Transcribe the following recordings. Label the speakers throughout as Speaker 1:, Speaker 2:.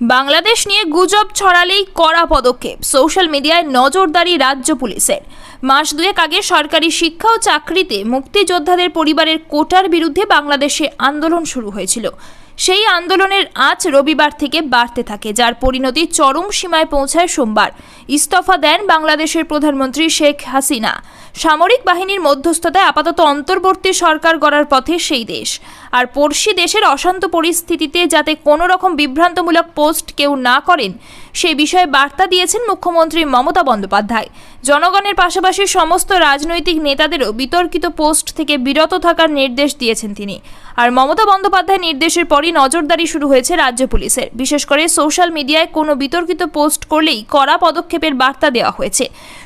Speaker 1: বাংলাদেশ নিয়ে গুজব ছড়ালেই কড়া পদক্ষেপ। সোশ্যাল মিডিয়ায় নজরদারি রাজ্য পুলিশের। মাস দুয়েক আগে সরকারি শিক্ষা ও চাকরিতে মুক্তিযোদ্ধাদের পরিবারের কোটার বিরুদ্ধে বাংলাদেশে আন্দোলন শুরু হয়েছিল। সেই আন্দোলনের আজ রবিবার থেকে বাড়তে থাকে, যার পরিণতি চরম সীমায় পৌঁছায় সোমবার। ইস্তফা দেন বাংলাদেশের প্রধানমন্ত্রী শেখ হাসিনা। সামরিক বাহিনীর মধ্যস্থতায় আপাতত অন্তর্বর্তী সরকার গড়ার পথে সেই দেশ। আর পড়শি দেশের অশান্ত পরিস্থিতিতে যাতে কোনো রকম বিভ্রান্তমূলক পোস্ট কেউ না করেন, সে বিষয়ে বার্তা দিয়েছেন মুখ্যমন্ত্রী মমতা বন্দ্যোপাধ্যায়। জনগণের পাশাপাশি সমস্ত রাজনৈতিক নেতাদেরও বিতর্কিত পোস্ট থেকে বিরত থাকার নির্দেশ দিয়েছেন তিনি। আর মমতা বন্দ্যোপাধ্যায় নির্দেশের পরই নজরদারি শুরু হয়েছে রাজ্য পুলিশের। বিশেষ করে সোশ্যাল মিডিয়ায় কোনো বিতর্কিত পোস্ট করলেই কড়া পদক্ষেপের বার্তা দেওয়া হয়েছে।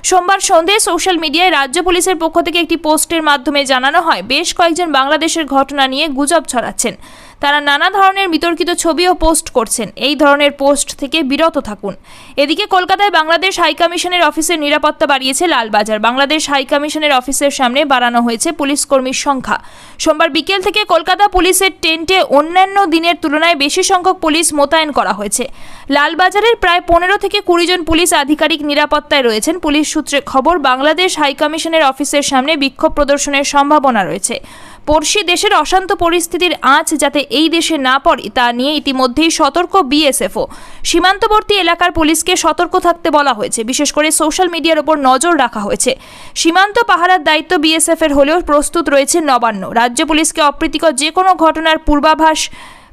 Speaker 1: সোমবার সন্ধে সোশ্যাল মিডিয়ায় রাজ্য পুলিশের পক্ষ থেকে একটি পোস্টের মাধ্যমে জানানো হয়, বেশ কয়েকজন বাংলাদেশের ঘটনা নিয়ে গুজব ছড়াচ্ছেন। তারা নানা ধরনের বিতর্কিত ছবিও পোস্ট করছেন। এই ধরনের পোস্ট থেকে বিরত থাকুন। এদিকে কলকাতায় বাংলাদেশ হাইকমিশনের অফিসের নিরাপত্তা বাড়িয়েছে লালবাজার। বাংলাদেশ হাইকমিশনের অফিসের সামনে বাড়ানো হয়েছে পুলিশ কর্মীর সংখ্যা। সোমবার বিকেল থেকে কলকাতা পুলিশের টেন্টে অন্যান্য দিনের তুলনায় বেশি সংখ্যক পুলিশ মোতায়েন করা হয়েছে। লালবাজারের প্রায় পনেরো থেকে কুড়ি জন পুলিশ আধিকারিক নিরাপত্তায় রয়েছেন। পুলিশ সূত্রে খবর, বাংলাদেশ হাইকমিশনের অফিসের সামনে বিক্ষোভ প্রদর্শনের সম্ভাবনা রয়েছে। পড়শি দেশের অশান্ত পরিস্থিতির আঁচ যাতে এই দেশে না পড়ে, তা নিয়ে ইতিমধ্যেই সতর্ক বিএসএফও। সীমান্তবর্তী এলাকার পুলিশকে সতর্ক থাকতে বলা হয়েছে। বিশেষ করে সোশ্যাল মিডিয়ার ওপর নজর রাখা হয়েছে। সীমান্ত পাহারার দায়িত্ব বিএসএফ এর হলেও প্রস্তুত রয়েছে নবান্ন। রাজ্য পুলিশকে অপ্রীতিকর যে কোনো ঘটনার পূর্বাভাস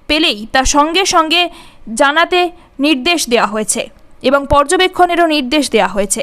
Speaker 1: পেলেই তা সঙ্গে সঙ্গে জানাতে নির্দেশ দেওয়া হয়েছে এবং পর্যবেক্ষণেরও নির্দেশ দেওয়া হয়েছে।